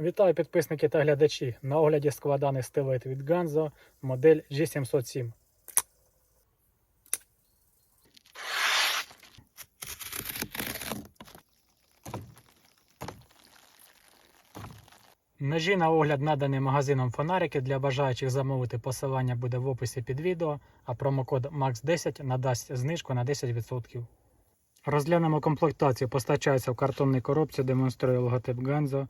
Вітаю підписники та глядачі. На огляді складаний стилет від Ganzo модель G707. Ножі на огляд надані магазином фонарики. Для бажаючих замовити посилання буде в описі під відео, а промокод MAX10 надасть знижку на 10%. Розглянемо комплектацію. Постачається в картонній коробці, демонструє логотип Ganzo,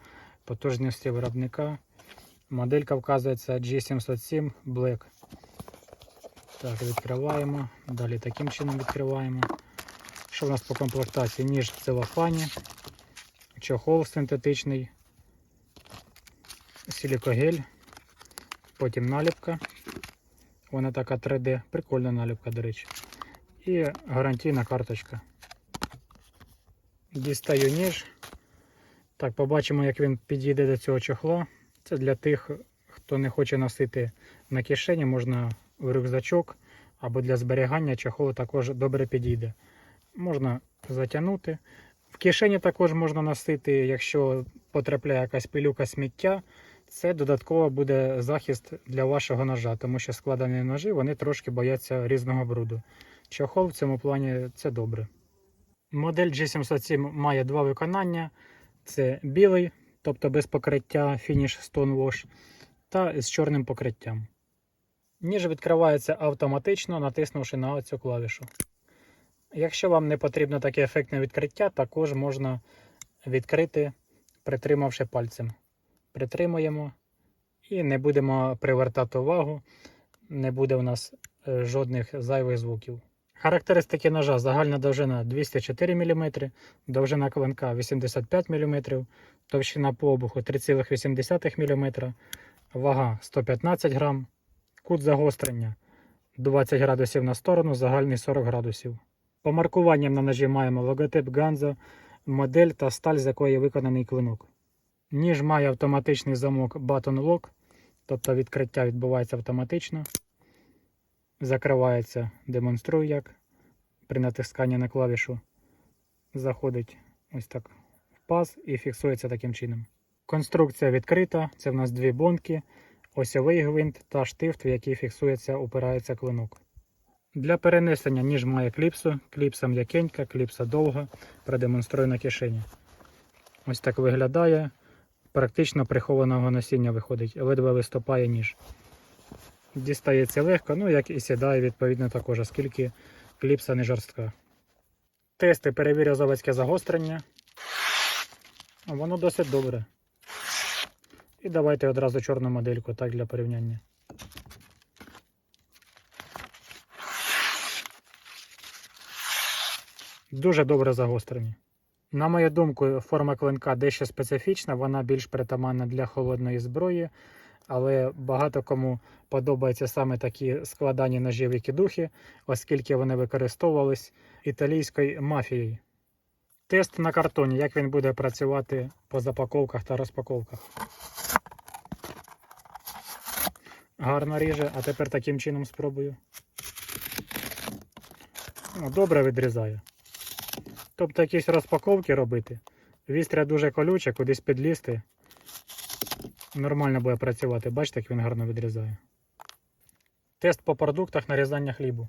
потужності виробника. Моделька вказується G707 Black. Так, відкриваємо. Далі таким чином відкриваємо. Що в нас по комплектації? Ніж в целофані, чохол синтетичний, силікогель, потім наліпка. Вона така 3D, прикольна наліпка, до речі. І гарантійна карточка. Дістаю ніж. Так, побачимо, як він підійде до цього чохла. Це для тих, хто не хоче носити на кишені, можна в рюкзачок або для зберігання чохол також добре підійде. Можна затягнути. В кишені також можна носити, якщо потрапляє якась пилюка сміття. Це додатково буде захист для вашого ножа, тому що складені ножі вони трошки бояться різного бруду. Чохол в цьому плані це добре. Модель G707 має два виконання: це білий, тобто без покриття Finish Stone Wash, та з чорним покриттям. Ніж відкривається автоматично, натиснувши на цю клавішу. Якщо вам не потрібно таке ефектне відкриття, також можна відкрити, притримавши пальцем. Притримуємо і не будемо привертати увагу, не буде у нас е, жодних зайвих звуків. Характеристики ножа загальна довжина 204 мм, довжина клинка 85 мм, товщина по обуху 3,8 мм, вага 115 грам, кут загострення 20 градусів на сторону, загальний 40 градусів. По маркуванням на ножі маємо логотип Ganzo, модель та сталь, з якої виконаний клинок. Ніж має автоматичний замок Button Lock, тобто відкриття відбувається автоматично. Закривається, демонструю як. При натисканні на клавішу заходить ось так в паз і фіксується таким чином. Конструкція відкрита, це в нас дві бонки, осьовий гвинт та штифт, в який фіксується, упирається клинок. Для перенесення ніж має кліпсу, кліпса м'якенька, кліпса довга, продемонструю на кишені. Ось так виглядає. Практично прихованого носіння виходить, ледве виступає ніж. Дістається легко, ну як і сідає, відповідно також, оскільки кліпса не жорстка. Тести перевірю заводське загострення. Воно досить добре. І давайте одразу чорну модельку, так для порівняння. Дуже добре загострені. На мою думку, форма клинка дещо специфічна, вона більш притаманна для холодної зброї, але багато кому подобаються саме такі складані ножі викидухи, оскільки вони використовувались італійською мафією. Тест на картоні, як він буде працювати по запаковках та розпаковках. Гарно ріже, а тепер таким чином спробую. Добре відрізає. Тобто якісь розпаковки робити. Вістря дуже колюче, кудись підлізти. Нормально буде працювати. Бачите, як він гарно відрізає. Тест по продуктах нарізання хлібу.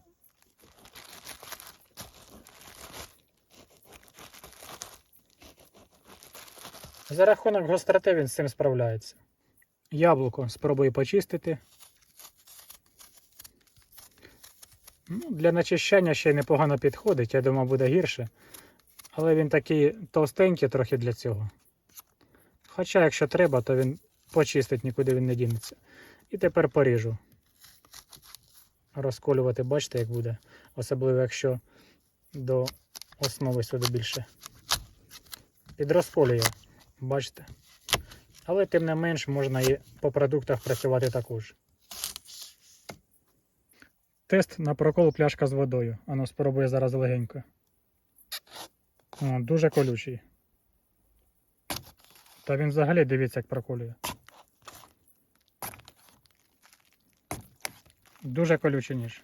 За рахунок гостроти він з цим справляється. Яблуко спробую почистити. Ну, Для начищання ще й непогано підходить, я думаю, буде гірше. Але він такий товстенький трохи для цього. Хоча, якщо треба, то він почистить, нікуди він не дінеться. І тепер поріжу. Розколювати, бачите, як буде. Особливо, якщо до основи сюди більше. Підрозколює, бачите. Але тим не менш можна і по продуктах працювати також. Тест на прокол пляшка з водою. Воно спробує зараз легенько. О, дуже колючий. Та він взагалі дивіться, як проколює. Дуже колючий ніж.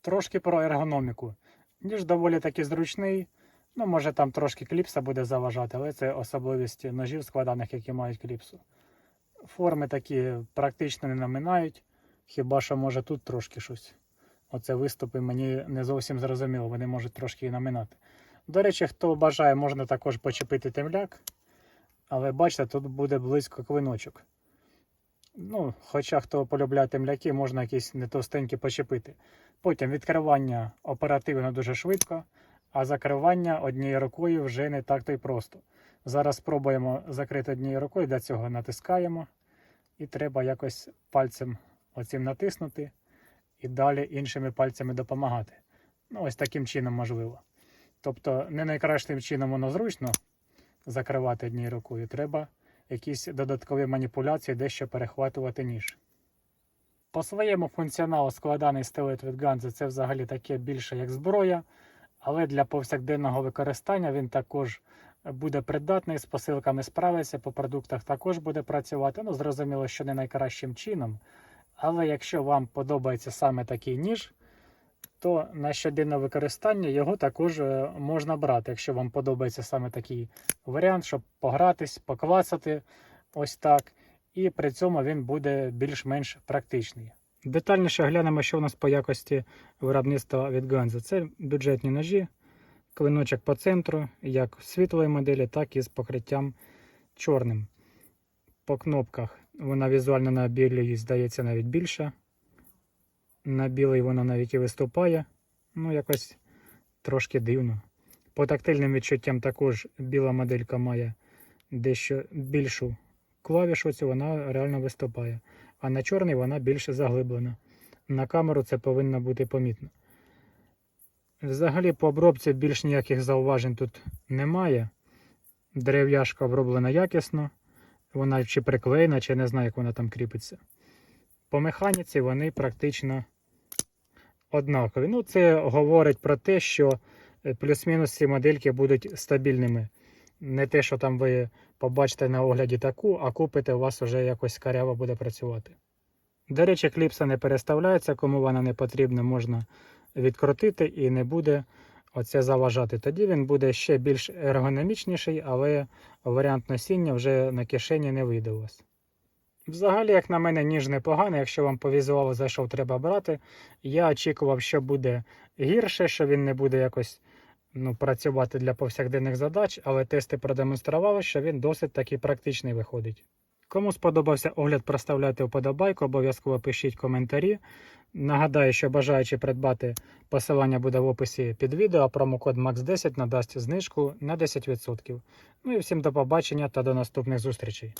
Трошки про ергономіку. Ніж доволі таки зручний. Ну, може там трошки кліпса буде заважати, але це особливість ножів складаних, які мають кліпсу. Форми такі практично не наминають. Хіба що може тут трошки щось. Оце виступи мені не зовсім зрозуміло, вони можуть трошки і наминати. До речі, хто бажає, можна також почепити темляк. Але бачите, тут буде близько клиночок. Ну, хоча хто полюбляє темляки, можна якісь не товстенькі почепити. Потім відкривання оперативно дуже швидко, а закривання однією рукою вже не так то й просто. Зараз спробуємо закрити однією рукою, для цього натискаємо. І треба якось пальцем оцим натиснути і далі іншими пальцями допомагати. Ну, ось таким чином можливо. Тобто, не найкращим чином воно зручно закривати однією рукою. Треба якісь додаткові маніпуляції, дещо перехватувати ніж. По своєму функціоналу складаний стилет від Ганзи це взагалі таке більше як зброя, але для повсякденного використання він також буде придатний, з посилками справиться, по продуктах також буде працювати. Ну, зрозуміло, що не найкращим чином. Але якщо вам подобається саме такий ніж, то на щоденне використання його також е, можна брати, якщо вам подобається саме такий варіант, щоб погратись, поклацати ось так. І при цьому він буде більш-менш практичний. Детальніше глянемо, що у нас по якості виробництва від Ганзи. Це бюджетні ножі, клиночок по центру, як світлої моделі, так і з покриттям чорним. По кнопках вона візуально на білій здається навіть більша. На білий вона навіть і виступає. Ну, якось трошки дивно. По тактильним відчуттям також біла моделька має дещо більшу клавішу, цю вона реально виступає. А на чорний вона більше заглиблена. На камеру це повинно бути помітно. Взагалі, по обробці більш ніяких зауважень тут немає. Дерев'яшка оброблена якісно. Вона чи приклеєна, чи не знаю, як вона там кріпиться. По механіці вони практично однакові. Ну, це говорить про те, що е, плюс-мінус ці модельки будуть стабільними. Не те, що там ви побачите на огляді таку, а купите, у вас вже якось каряво буде працювати. До речі, кліпса не переставляється, кому вона не потрібна, можна відкрутити і не буде оце заважати. Тоді він буде ще більш ергономічніший, але варіант носіння вже на кишені не вийде у вас. Взагалі, як на мене, ніж непоганий, якщо вам по візуалу зайшов, треба брати. Я очікував, що буде гірше, що він не буде якось ну, працювати для повсякденних задач, але тести продемонстрували, що він досить таки практичний виходить. Кому сподобався огляд, проставляйте вподобайку, обов'язково пишіть коментарі. Нагадаю, що бажаючи придбати посилання буде в описі під відео, а промокод MAX10 надасть знижку на 10%. Ну і всім до побачення та до наступних зустрічей.